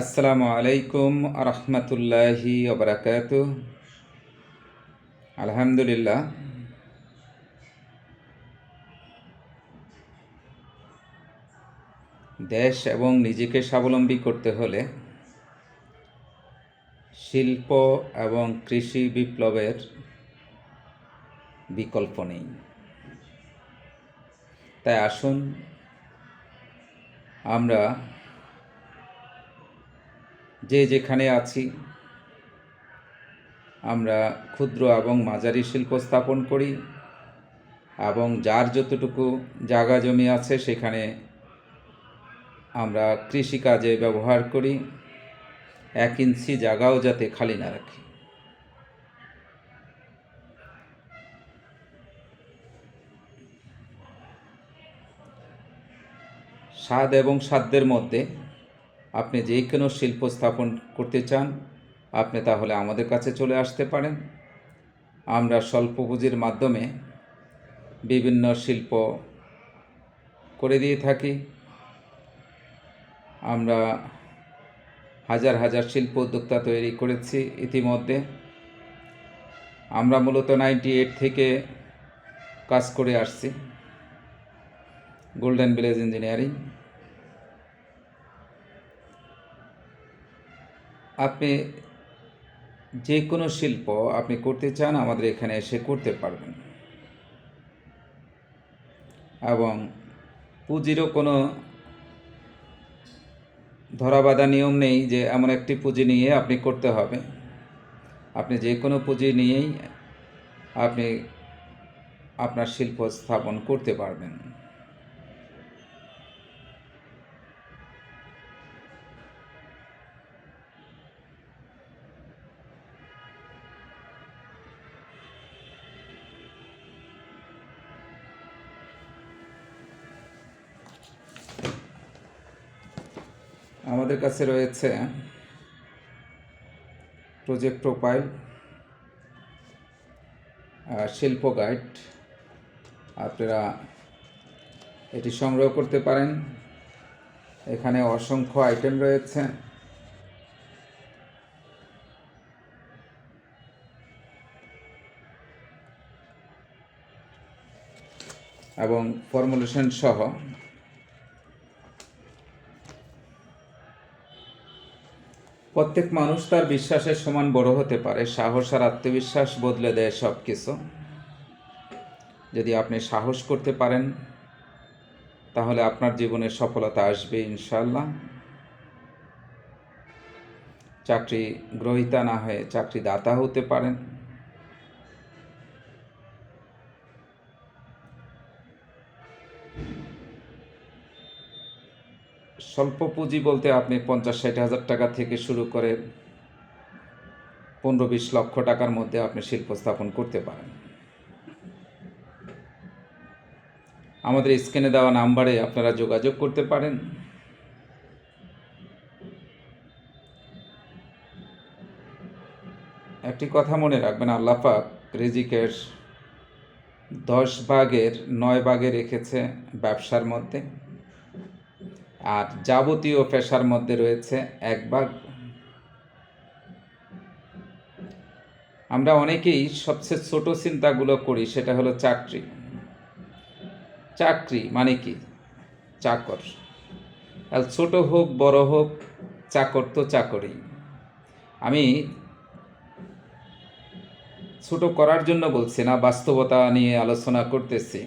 আসসালামু আলাইকুম রহমতুল্লাহি ওবরাকাত আলহামদুলিল্লাহ। দেশ এবং নিজেকে স্বাবলম্বী করতে হলে শিল্প এবং কৃষি বিপ্লবের বিকল্প নেই। তাই আসুন আমরা যে যেখানে আছি, আমরা ক্ষুদ্র এবং মাঝারি শিল্প স্থাপন করি এবং যার যতটুকু জায়গা জমি আছে সেখানে আমরা কৃষিকাজে ব্যবহার করি। এক ইঞ্চি জায়গাও যাতে খালি না রাখি। স্বাদ এবং সাধ্যের মধ্যে আপনি যে কোনো শিল্প স্থাপন করতে চান, আপনি তাহলে আমাদের কাছে চলে আসতে পারেন। আমরা স্বল্প পুঁজির মাধ্যমে বিভিন্ন শিল্প করে দিয়ে থাকি। আমরা হাজার হাজার শিল্প উদ্যোক্তা তৈরি করেছি ইতিমধ্যে। আমরা মূলত নাইনটি এইট থেকে কাজ করে আসছি। Golden village engineering. আপনি যে কোনো শিল্প আপনি করতে চান, আমাদের এখানে এসে করতে পারবেন। এবং পুঁজিরও কোনো ধরাবাধা নিয়ম নেই যে এমন একটি পুঁজি নিয়ে আপনি করতে হবে। আপনি যে কোনো পুঁজি নিয়েই আপনি আপনার শিল্প স্থাপন করতে পারবেন। আমাদের কাছে রয়েছে প্রজেক্ট প্রোফাইল শিল্প গাইড আপনারা এটি সংগ্রহ করতে পারেন। এখানে অসংখ্য আইটেম রয়েছে। এবং ফর্মুলেশন সহ প্রত্যেক মানুষ তার বিশ্বাসের সমান বড় হতে পারে। সাহস আর আত্মবিশ্বাস বদলে দেয় সব কিছু যদি আপনি সাহস করতে পারেন, তাহলে আপনার জীবনে সফলতা আসবে ইনশাল্লাহ চাকরি গ্রহিতা না হয়ে চাকরি দাতা হতে পারেন। স্বল্প পুঁজি বলতে আপনি পঞ্চাশ ষাট হাজার টাকা থেকে শুরু করে পনেরো বিশ লক্ষ টাকার মধ্যে আপনি শিল্প স্থাপন করতে পারেন। আমাদের স্ক্রিনে দেওয়া নাম্বারে আপনারা যোগাযোগ করতে পারেন। একটি কথা মনে রাখবেন আল্লাপাক রিজিকের দশ ভাগের নয় ভাগে রেখেছে ব্যবসার মধ্যে। আর যাবতীয় পেশার মধ্যে রয়েছে এক ভাগ। আমরা অনেকেই সবচেয়ে ছোট চিন্তাগুলো করি, সেটা হলো চাকরি। চাকরি মানে কি? চাকর। আর ছোট হোক, বড় হোক, চাকর তো চাকরি আমি ছোট করার জন্য বলছি না, বাস্তবতা নিয়ে আলোচনা করতেছি।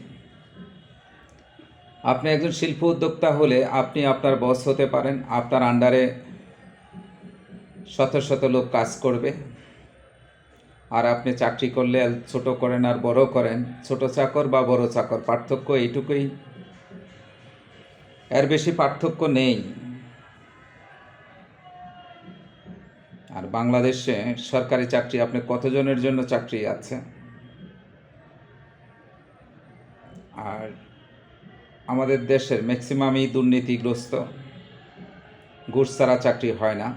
আপনি একজন শিল্প উদ্যোক্তা হলে আপনি আপনার বস হতে পারেন, আপনার আন্ডারে শত শত লোক কাজ করবে। আর আপনি চাকরি করলে ছোট করেন আর বড় করেন, ছোট চাকর বা বড় চাকর, পার্থক্য এইটুকুই। এর বেশি পার্থক্য নেই। আর বাংলাদেশে সরকারি চাকরি, আপনি কতজনের জন্য চাকরি আছে? আর আমাদের দেশের ম্যাক্সিমামই দুর্নীতিগ্রস্ত। ঘুষ ছাড়া চাকরি হয় না।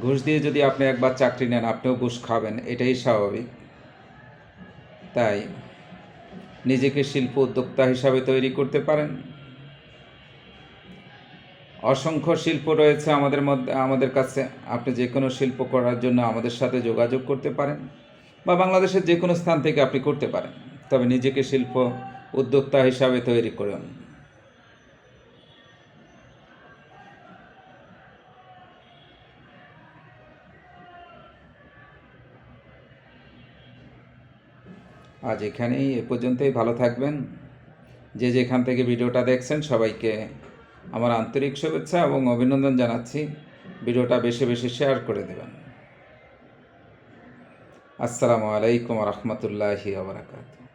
ঘুষ দিয়ে যদি আপনি একবার চাকরি নেন, আপনিও ঘুষ খাবেন, এটাই স্বাভাবিক। তাই নিজেকে শিল্প উদ্যোক্তা হিসাবে তৈরি করতে পারেন। অসংখ্য শিল্প রয়েছে আমাদের মধ্যে, আমাদের কাছে। আপনি যে কোনো শিল্প করার জন্য আমাদের সাথে যোগাযোগ করতে পারেন বা বাংলাদেশের যে কোনো স্থান থেকে আপনি করতে পারেন। তবে নিজেকে শিল্প উদ্যোক্তা হিসাবে তৈরি করুন। আজ এখানেই, এ পর্যন্তই। ভালো থাকবেন। যে যেখান থেকে ভিডিওটা দেখছেন, সবাইকে আমার আন্তরিক শুভেচ্ছা এবং অভিনন্দন জানাচ্ছি। ভিডিওটা বেশি বেশি শেয়ার করে দেবেন। আসসালামু আলাইকুম রহমতুল্লাহি আবরাকাত